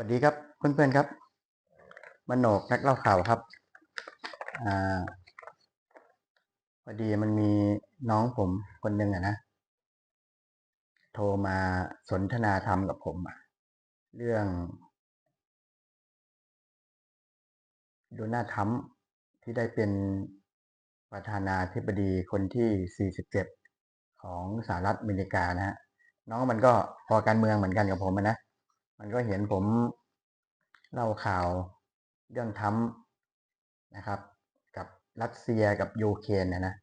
วัสดีครับเพื่อนๆครับมโนกนักเล่าข่าวครับอ่าพอดีมันมีน้องผมคนหนึ่งอะนะ โทรมาสนทนาธรรมกับผมอะเรื่องโดนัลด์ทรัมที่ได้เป็นประธานาธิบดีคนที่ 47 ของสหรัฐอเมริกานะฮะน้องมันก็พอการเมืองเหมือนกันกับผมนะ มันก็เห็นผมเล่าข่าวเรื่องทรัมนะครับ กับรัสเซียกับยูเครนเนะนะ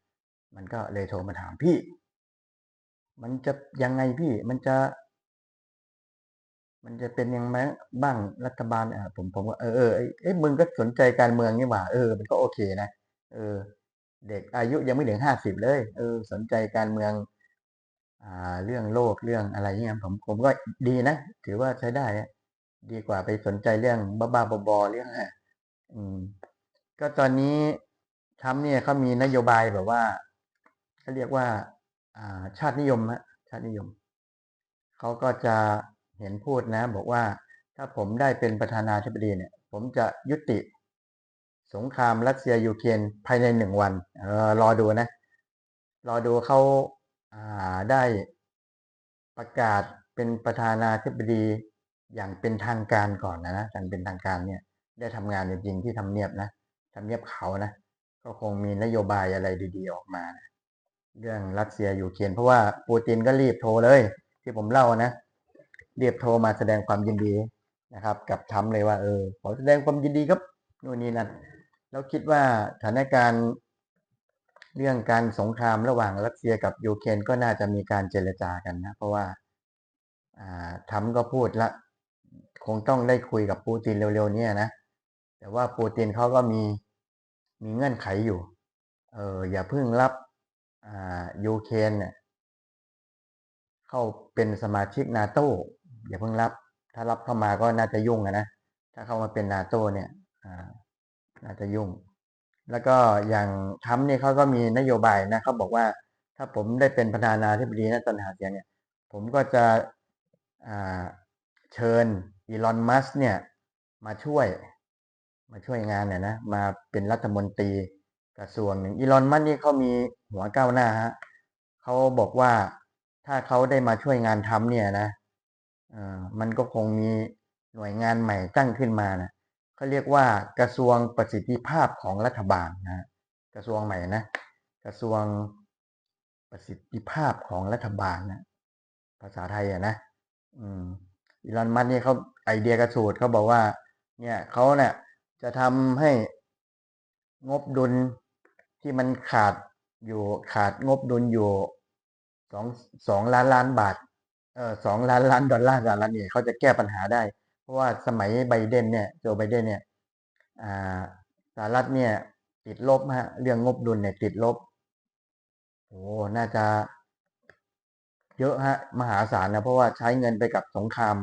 มันก็เลยโทรมาถามพี่ มันจะยังไงพี่มันจะ มันจะเป็นยังไงบ้างรัฐบาลอะผมผมก็เออเออเอ้ยเอ้ยมึงก็สนใจการเมืองนี่หว่าเออ มันก็โอเคนะเออ เด็กอายุยังไม่ถึงห้าสิบเลย เออ สนใจการเมือง เรื่องโลกเรื่องอะไรเงี้ยผมผมก็ดีนะ ถือว่าใช้ได้ ดีกว่าไปสนใจเรื่องบ้าๆบอๆเรื่องอะอืมก็ตอนนี้ทรัมเนี่ยเขามีนโยบายแบบว่าเขาเรียกว่า อ่า ชาตินิยมฮะชาตินิยมเขาก็จะเห็นพูดนะ บอกว่าถ้าผมได้เป็นประธานาธิบดีเนี่ย ผมจะยุติสงครามรัสเซียยูเครนภายในหนึ่งวัน เออรอดูนะ รอดูเขา ได้ประกาศเป็นประธานาธิบดีอย่างเป็นทางการก่อนนะนะอย่างเป็นทางการเนี่ย ได้ทำงานจริงๆที่ทำเนียบนะทำเนียบเขานะ ก็คงมีนโยบายอะไรดีๆออกมานะเรื่องรัสเซียยูเครนเพราะว่าปูตินก็รีบโทรเลย ที่ผมเล่านะรีบโทรมาแสดงความยินดีนะครับ กับทรัมเลยว่าเออขอแสดงความยินดีครับนู่นนี่นั่นแล้วคิดว่าสถานการณ์ เรื่องการสงครามระหว่างรัสเซียกับยูเครนก็น่าจะมีการเจรจากันนะ เพราะว่าอ่าทรัมป์ก็พูดละคงต้องได้คุยกับปูตินเร็วๆเนี้นะ แต่ว่าปูตินเขาก็มีมีเงื่อนไขอยู่ เอออย่าเพิ่งรับยูเครนเนี่ยเข้าเป็นสมาชิกนาโตอย่าเพิ่งรับ ถ้ารับเข้ามาก็น่าจะยุ่งนะถ้าเข้ามาเป็นนาโต้เนี่ยอาน่าจะยุ่ง แล้วก็อย่างทรัมป์เนี่ยเขาก็มีนโยบายนะเขาบอกว่าถ้าผมได้เป็นประธานาธิบดีนะตอนหาเสียงเนี่ยผมก็จะเชิญอีลอนมัสเนี่ยมาช่วย มาช่วยงานเนี่ยนะมาเป็นรัฐมนตรีกระทรวงหนึ่งอีลอนมัสนี่เขามีหัวก้าวหน้าฮะเขาบอกว่าถ้าเขาได้มาช่วยงานทำเนี่ยนะออมันก็คงมีหน่วยงานใหม่ตั้งขึ้นมานะ เขาเรียกว่ากระทรวงประสิทธิภาพของรัฐบาลนะกระทรวงใหม่นะกระทรวงประสิทธิภาพของรัฐบาลนะภาษาไทยอะนะอืมอีลอนมัสนี่ยเขาไอเดียกระสูตรเขาบอกว่า เนี่ยเขาเนี่ยจะทำให้งบดุลที่มันขาดอยู่ขาดงบดุลอยู่สองสองล้านล้านบาทเออสองล้านล้านดอลลาร์สหรัฐเนี่ยเขาจะแก้ปัญหาได้ เพราะว่าสมัยไบเดนเนี่ยโจไบเดนเนี่ยสหรัฐเนี่ย ติดลบฮะเรื่องงบดุลเนี่ยติดลบโอ้น่าจะเยอะฮะ มหาศาลนะ เพราะว่าใช้เงินไปกับสงคราม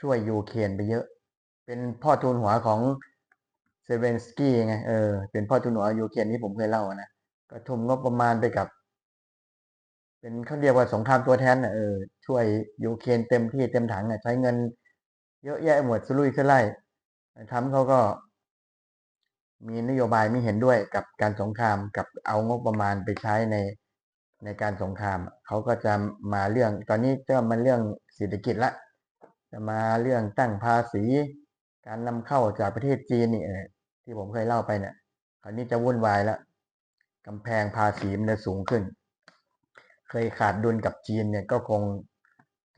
ช่วยยูเครนไปเยอะ เป็นพ่อทุนหัวของเซเวนสกี้ไงเออเป็นพ่อทุนหัวยูเครนที่ผมเคยเล่านะก็ทุ่มงบประมาณไปกับ เป็นเขาเรียกว่าสงครามตัวแทนนะเออช่วยยูเครนเต็มที่เต็มถังนะใช้เงิน เยอะแยะหมดสุรุ่ยสุร่ายทำเขาก็มีนโยบายไม่เห็นด้วยกับการสงครามกับเอางบประมาณไปใช้ในในการสงคราม เขาก็จะมาเรื่อง ตอนนี้จะมันเรื่องเศรษฐกิจละ จะมาเรื่องตั้งภาษี การนำเข้าจากประเทศจีนนี่ที่ผมเคยเล่าไปเนี่ยคราวนี้จะวุ่นวายล้วกำแพงภาษีมันจะสูงขึ้น เคยขาดดุลกับจีนเนี่ยก็คง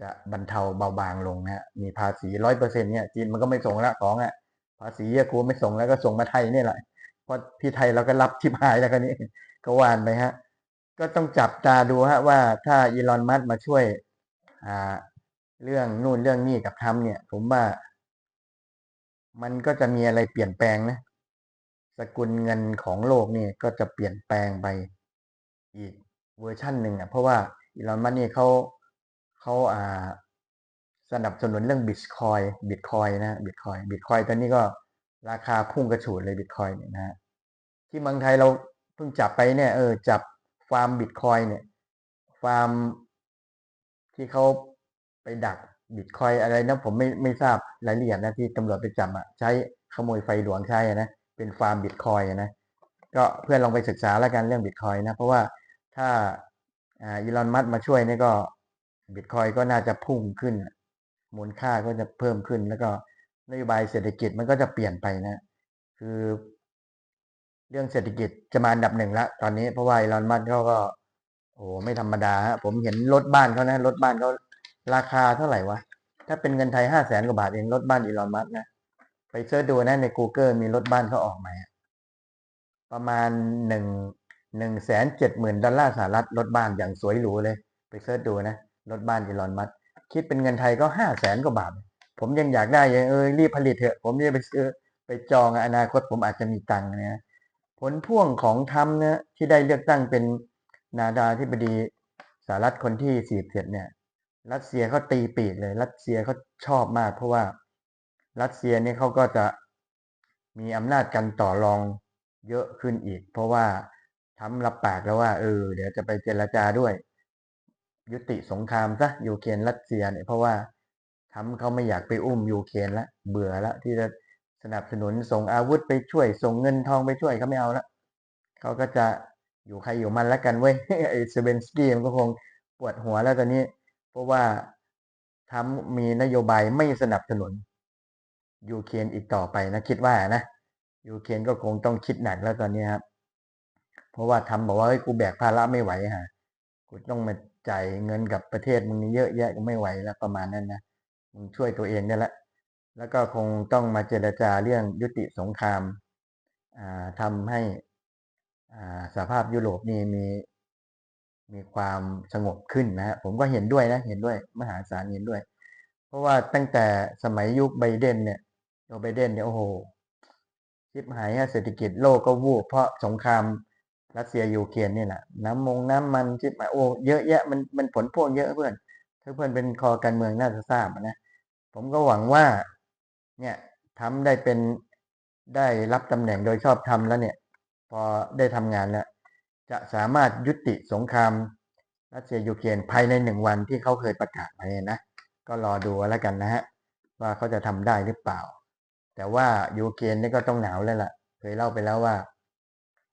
จะบรรเทาเบาบางลงนะฮะมีภาษีร้อยเปอร์เซ็นเนี่ยจีนมันก็ไม่ส่งละของอะภาษีเยอะกูไม่ส่งแล้วก็ส่งมาไทยนี่แหละเพราะที่ไทยเราก็รับทิพหายแล้วกันนี้ก็วานไปฮะ ก็ต้องจับตาดูฮะว่าถ้าอีลอนมัสมาช่วยอ่าเรื่องนู่นเรื่องนี่กับทำเนี่ย ผมว่า มันก็จะมีอะไรเปลี่ยนแปลงนะสกุลเงินของโลกนี่ก็จะเปลี่ยนแปลงไปอีกเวอร์ชั่นหนึ่งอะเพราะว่าอีลอนมัสนี่เขา เขาอ่าสนับสนุนเรื่องบิตคอยบิตคอยนะบิตคอยบิตคอยตอนนี้ก็ราคาพุ่งกระฉูดเลยบิตคอยเนี่ยนะฮะที่เมืองไทยเราเพิ่งจับไปเนี่ยเออจับฟาร์มบิตคอยเนี่ยฟาร์มที่เขาไปดักบิตคอยอะไรนะผมไม่ไม่ทราบรายละเอียดนะที่ตำรวจไปจับอะใช้ขโมยไฟหลวงใช้อะนะเป็นฟาร์มบิตคอยนะก็เพื่อนลองไปศึกษาแล้วกันเรื่องบิตคอยนะเพราะว่าถ้าอ่าอีลอนมัสมาช่วยเนี่ยก็ บิตคอยก็น่าจะพุ่งขึ้น มูลค่าก็จะเพิ่มขึ้น แล้วก็นโยบายเศรษฐกิจมันก็จะเปลี่ยนไปนะ คือ เรื่องเศรษฐกิจจะมาอันดับหนึ่งละตอนนี้เพราะว่าอีลอนมัสก์เขาก็ โอ้ไม่ธรรมดาฮะผมเห็นรถบ้านเขานะรถบ้านเขาราคาเท่าไหร่วะ ถ้าเป็นเงินไทยห้าแสนกว่าบาทเองรถบ้านอีลอนมัสก์นะ ไปเสิร์ชดูนะใน Google มีรถบ้านเขาออกมาประมาณหนึ่งหนึ่งแสนเจ็ดหมื่นดอลลาร์สหรัฐรถบ้านอย่างสวยหรูเลย ไปเสิร์ชดูนะ รถบ้านอีลอนมัสคิดเป็นเงินไทยก็ห้าแสนกว่าบาท ผมยังอยากได้ยังเออรีบผลิตเถอะ ผมจะไปซื้อไปจองอนาคตผมอาจจะมีตังค์นะผลพ่วงของทรัมป์นะที่ได้เลือกตั้งเป็นนาดาธิบดีสหรัฐคนที่สี่สิบเนี่ย รัสเซียเขาตีปีกเลย รัสเซียเขาชอบมาก เพราะว่ารัสเซียเนี่ยเขาก็จะมีอำนาจกันต่อรองเยอะขึ้นอีก เพราะว่าทำรับปากแล้วว่าเออ เดี๋ยวจะไปเจรจาด้วย ยุติสงครามซะยูเครนรัสเซียเนี่ยเพราะว่าทำเขาไม่อยากไปอุ้มยูเครนละเบื่อละที่จะสนับสนุนส่งอาวุธไปช่วยส่งเงินทองไปช่วยเขาไม่เอาละเขาก็จะอยู่ใครอยู่มันแล้วกันเว้ยไอ้เซเบนสกี้มันก็คงปวดหัวแล้วตอนนี้ เพราะว่าทำมีนโยบายไม่สนับสนุนยูเครนอีกต่อไปนะคิดว่านะยูเครนก็คงต้องคิดหนักแล้วตอนนี้ครับเพราะว่าทำบอกว่าเฮ้ยกูแบกภาระไม่ไหวฮะ กูต้องมาจ่ายเงินกับประเทศมึงนี่เยอะแยะก็ไม่ไหวแล้วประมาณนั้นนะมึงช่วยตัวเองได้ละแล้วก็คงต้องมาเจรจาเรื่องยุติสงครามอ่าทำให้อ่าสภาพยุโรปนี่มีมีความสงบขึ้นนะฮะผมก็เห็นด้วยนะเห็นด้วยมหาศาลเห็นด้วย เพราะว่าตั้งแต่สมัยยุคไบเดนเนี่ยโจไบเดนเนี่ยโอ้โหชิบหายฮะเศรษฐกิจโลกก็วูบเพราะสงคราม รัสเซียยูเครนนี่แหละน้ำมงน้ำมันชิบหายโอ้เยอะแยะมันมันผลพวงเยอะเพื่อนถ้าเพื่อนเป็นคอการเมืองน่าจะทราบนะผมก็หวังว่า เนี่ยทำได้เป็นได้รับตำแหน่งโดยชอบทำแล้วเนี่ย พอได้ทำงานแล้วจะสามารถยุติสงครามรัสเซียยูเครนภายในหนึ่งวันที่เขาเคยประกาศไว้นะก็รอดูแล้วกันนะฮะว่าเขาจะทำได้หรือเปล่า แต่ว่ายูเครนนี่ก็ต้องหนาวแล้วล่ะ เคยเล่าไปแล้วว่า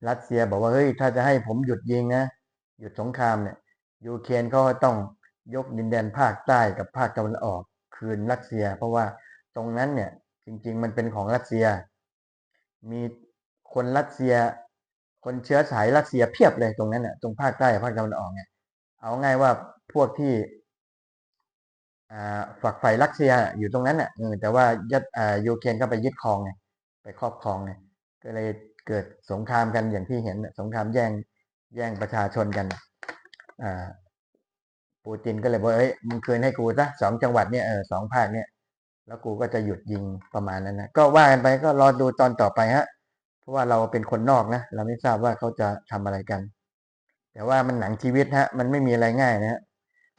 รัสเซียบอกว่าเฮ้ยถ้าจะให้ผมหยุดยิงนะหยุดสงครามเนี่ยยูเครนเขาก็ต้องยกดินแดนภาคใต้กับภาคตะวันออกคืนรัสเซีย เพราะว่าตรงนั้นเนี่ยจริง ๆ มันเป็นของรัสเซีย มีคนรัสเซีย คนเชื้อสายรัสเซียเพียบเลยตรงนั้นน่ะตรงภาคใต้กับภาคตะวันออกเนี่ยเอาง่ายว่าพวกที่ฝักใฝ่รัสเซียอยู่ตรงนั้นน่ะแต่ว่ายัดยูเครนก็ไปยึดครองไงไปครอบครองไงก็เลย เกิดสงครามกันอย่างที่เห็นสงครามแย่งแย่งประชาชนกันอ่าปูตินก็เลยบอกเอ้ยมึงคืนให้กูซะสองจังหวัดเนี่ยเออสองภาคเนี่ย แล้วกูก็จะหยุดยิงประมาณนั้นนะก็ว่ากันไปก็รอดูตอนต่อไปฮะ เพราะว่าเราเป็นคนนอกนะเราไม่ทราบว่าเขาจะทำอะไรกัน แต่ว่ามันหนังชีวิตฮะ มันไม่มีอะไรง่ายนะฮะ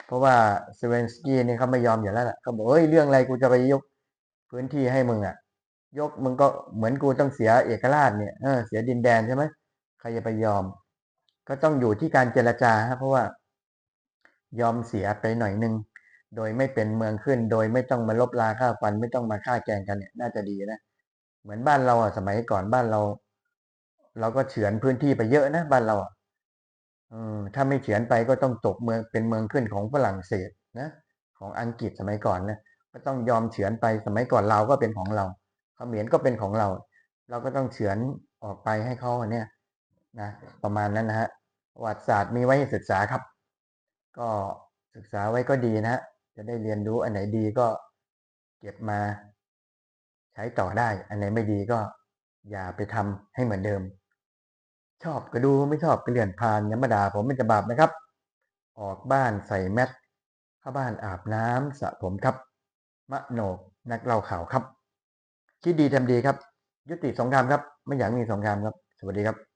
เพราะว่าเซเวนสกี้นี่เขาไม่ยอมอยู่แล้วล่ะเขาบอกเฮ้ยเรื่องอะไรกูจะไปยกพื้นที่ให้มึงอะ ยกมึงก็เหมือนกูต้องเสียเอกราชเนี่ยเออเสียดินแดนใช่ไหมใครจะไปยอม ก็ต้องอยู่ที่การเจรจาฮะเพราะว่ายอมเสียไปหน่อยนึงโดยไม่เป็นเมืองขึ้น โดยไม่ต้องมาลบลาค่าวฟัน ไม่ต้องมาฆ่าแกงกันเนี่ยน่าจะดีนะเหมือนบ้านเราอะสมัยก่อนบ้านเรา เราก็เฉือนพื้นที่ไปเยอะนะบ้านเราอะถ้าไม่เฉือนไปก็ต้องตกเมืองเป็นเมืองขึ้นของฝรั่งเศสนะ ของอังกฤษสมัยก่อนนะก็ต้องยอมเฉือนไปสมัยก่อนเราก็เป็นของเรา เขมรก็เป็นของเรา เราก็ต้องเฉือนออกไปให้เขาเนี่ยนะประมาณนั้นนะฮะประวัติศาสตร์มีไว้ศึกษาครับ ก็ศึกษาไว้ก็ดีนะฮะจะได้เรียนรู้อันไหนดีก็เก็บมาใช้ต่อได้ อันไหนไม่ดีก็อย่าไปทำให้เหมือนเดิม ชอบก็ดูไม่ชอบก็เลื่อนผ่านยมดาผมเป็นจะบาปนะครับ ออกบ้านใส่แมสเข้าบ้านอาบน้ำสระผมครับ มะโนกนักเล่าข่าวครับ คิดดีทำดีครับ ยุติสงครามครับ ไม่อยากมีสงครามครับ สวัสดีครับ